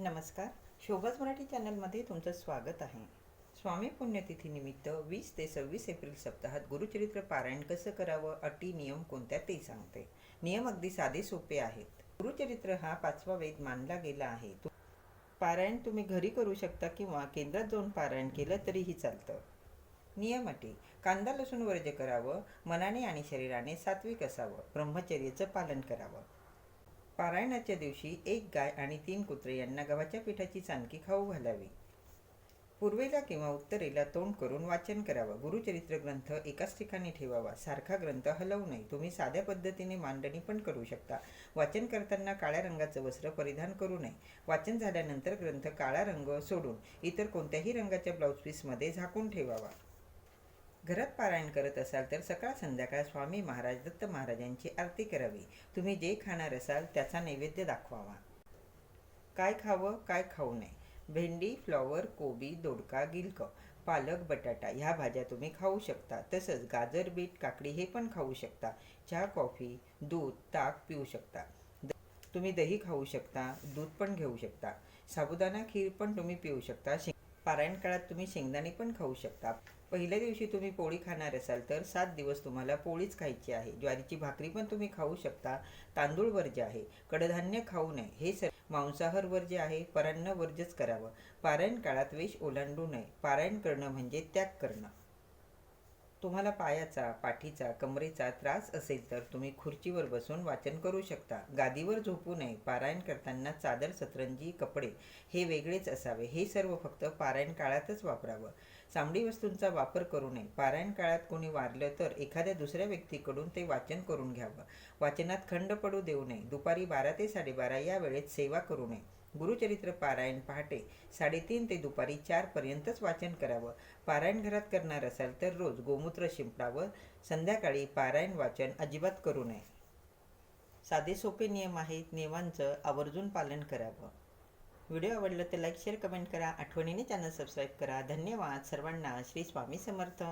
नमस्कार. शोभाज मराठी चॅनलमध्ये तुमचं स्वागत आहे. स्वामी पुण्यतिथीनिमित्त वीस ते सव्वीस एप्रिल सप्ताहात गुरुचरित्र पारायण कसं करावं? अटी नियम कोणत्या? ते सांगते. नियम अगदी साधे सोपे आहेत. गुरुचरित्र हा पाचवा वेद मानला गेला आहे. पारायण तुम्ही घरी करू शकता किंवा केंद्रात जाऊन पारायण केलं तरीही चालतं. नियम अटी. कांदा लसूण वर्ज्य करावं. मनाने आणि शरीराने सात्विक असावं. ब्रह्मचर्याचं पालन करावं. पारायणाच्या दिवशी एक गाय आणि तीन कुत्रे यांना गव्हाच्या पिठाची चांदकी खाऊ घालावी. पूर्वेला किंवा उत्तरेला तोंड करून वाचन करावं. गुरुचरित्र ग्रंथ एकाच ठिकाणी ठेवावा. सारखा ग्रंथ हलवू नये. तुम्ही साध्या पद्धतीने मांडणी पण करू शकता. वाचन करताना काळ्या रंगाचं वस्त्र परिधान करू नये. वाचन झाल्यानंतर ग्रंथ काळा रंग सोडून इतर कोणत्याही रंगाच्या ब्लाऊज पीसमध्ये झाकून ठेवावा. घरात पारायण करत असाल तर सकाळ संध्याकाळ स्वामी महाराज दत्त महाराजांची आरती करावी. तुम्ही जे खाणार असाल त्याचा नैवेद्य दाखवावा. काय खावं काय खाऊ नये. भेंडी फ्लॉवर कोबी दोडका गिलक पालक बटाटा ह्या भाज्या तुम्ही खाऊ शकता. तसंच गाजर बीट काकडी हे पण खाऊ शकता. चहा कॉफी दूध ताक पिऊ शकता. द- तुम्ही दही खाऊ शकता दूध पण घेऊ शकता. साबुदाणा खीर पण तुम्ही पिऊ शकता. शे पारायण काळात तुम्ही शेंगदाणे पण खाऊ शकता. पहिल्या दिवशी तुम्ही पोळी खाणार असाल तर सात दिवस तुम्हाला पोळीच खायची आहे. ज्वारीची भाकरी पण तुम्ही खाऊ शकता. तांदूळ वर्ज्य आहे कडधान्य खाऊ नये. हे सर मांसाहार वर्ज्य आहे परान्न वर्जच करावं. पारायण काळात वेश ओलांडू नये. पारायण करणं म्हणजे त्याग करणं. तुम्हाला पायाचा पाठीचा कमरेचा त्रास असेल तर तुम्ही खुर्चीवर बसून वाचन करू शकता. गादीवर झोपू नये. पारायण करताना चादर सतरंजी कपडे हे वेगळेच असावे. हे सर्व फक्त पारायण काळातच वापरावं. चामडी वस्तूंचा वापर करू नये. पारायण काळात कोणी वारलं तर एखाद्या दुसऱ्या व्यक्तीकडून ते वाचन करून घ्यावं. वाचनात खंड पडू देऊ नये. दुपारी बारा ते साडेबारा या वेळेत सेवा करू नये. गुरुचरित्र पारायण पहाटे साडेतीन ते दुपारी चारपर्यंतच वाचन करावं. पारायण घरात करणार असाल तर रोज गोमूत्र शिंपडावं. संध्याकाळी पारायण वाचन अजिबात करू नये. साधे सोपे नियम आहेत. नियमांचं आवर्जून पालन करावं. व्हिडिओ आवडलं तर लाईक शेअर कमेंट करा. आठवणीने चॅनल सबस्क्राईब करा. धन्यवाद. सर्वांना श्री स्वामी समर्थ.